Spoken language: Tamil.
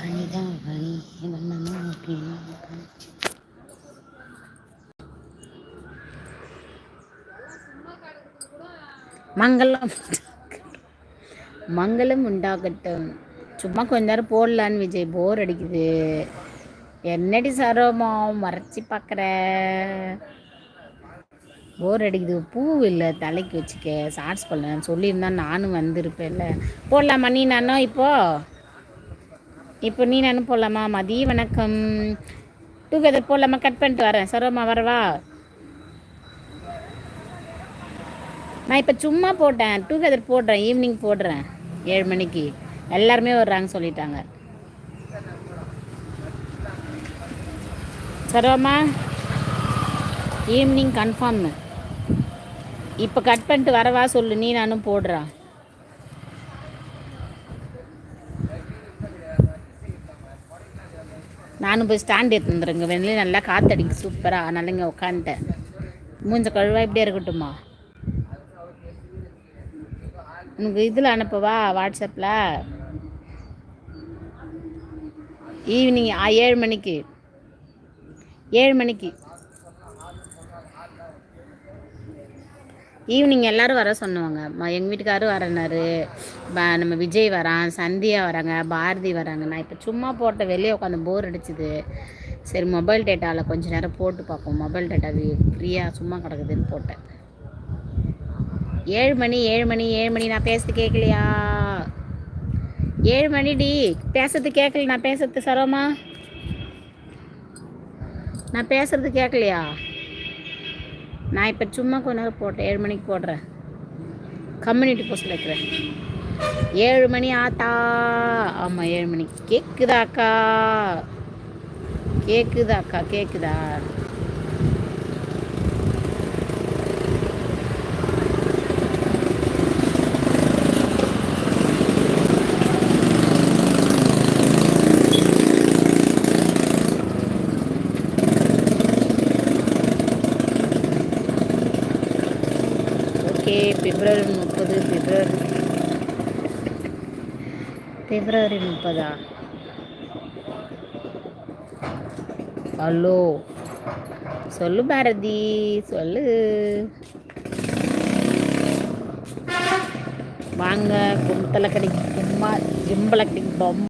பனிதாவணி அப்படின்னா மங்களம். மங்களம் உண்டாகட்டும். சும்மா கொஞ்ச நேரம் போடலான்னு விஜய் போர் அடிக்குது. என்னடி சரோமோ மறைச்சி பார்க்குற போர் அடிக்குது. பூ இல்லை தலைக்கு வச்சுக்க. ஷார்ட்ஸ் பண்ண சொல்லியிருந்தா நானும் வந்திருப்பேன்ல. போடலாமா நீ நானும் இப்போது இப்போ நீ நானும் போடலாமா மதிய வணக்கம். டூகெதர் போடலாமா கட் பண்ணிட்டு வரேன். சரோமா வரவா? நான் இப்போ சும்மா போட்டேன். டூகெதர் போடுறேன். ஈவினிங் போடுறேன். ஏழு மணிக்கு. எல்லாருமே வர்றாங்க சொல்லிட்டாங்க. சரோமா ஈவினிங் கன்ஃபார்ம் இப்போ கட் பண்ணிட்டு வரவா சொல்லு. நீ நானும் போடுறா நானும் போய் ஸ்டாண்ட் எடுத்து வந்துடுங்க வெளியே நல்லா காற்றடிக்கு சூப்பராக அதனால இங்கே உட்காந்துட்டேன் மூஞ்ச கழுவா இப்படியே இருக்கட்டுமா? உனக்கு இதில் அனுப்பவா? வாட்ஸ்அப்பில் ஈவினிங் ஏழு மணிக்கு. ஏழு மணிக்கு. ஈவினிங் எல்லாரும் வர சொன்னவங்க எங்கள் வீட்டுக்காரும் வரனாரு நம்ம விஜய் வரான் சந்தியா வராங்க பாரதி வராங்க. நான் இப்போ சும்மா போட்ட வெளியே உட்காந்து போர் அடிச்சுது. சரி மொபைல் டேட்டாவில் கொஞ்சம் நேரம் போட்டு பார்ப்போம். மொபைல் டேட்டா ஃப்ரீயாக சும்மா கிடக்குதுன்னு போட்டேன். ஏழு மணி ஏழு மணி ஏழு மணி நான் பேசுறது கேட்கலையா ஏழு மணி டி பேசுறது கேட்கல நான் பேசுறது சரோமா? நான் பேசுறது கேட்கலையா நான் இப்போ சும்மா கொஞ்ச நேரம் போட்டேன். ஏழு மணிக்கு போடுறேன். கம்யூனிட்டி போஸ்ட்டில் வைக்கிறேன். ஏழு மணி ஆத்தா. ஆமாம் ஏழு மணிக்கு. கேட்குதாக்கா கேட்குதாக்கா கேட்குதா ஓகே பிப்ரவரி முப்பது பிப்ரவரி பிப்ரவரி முப்பதா? ஹலோ சொல்லு பாரதி சொல்லு. வாங்க கும்பத்தலக்கடி கும்மா ஜிம்பளக்கடி பொம்மை.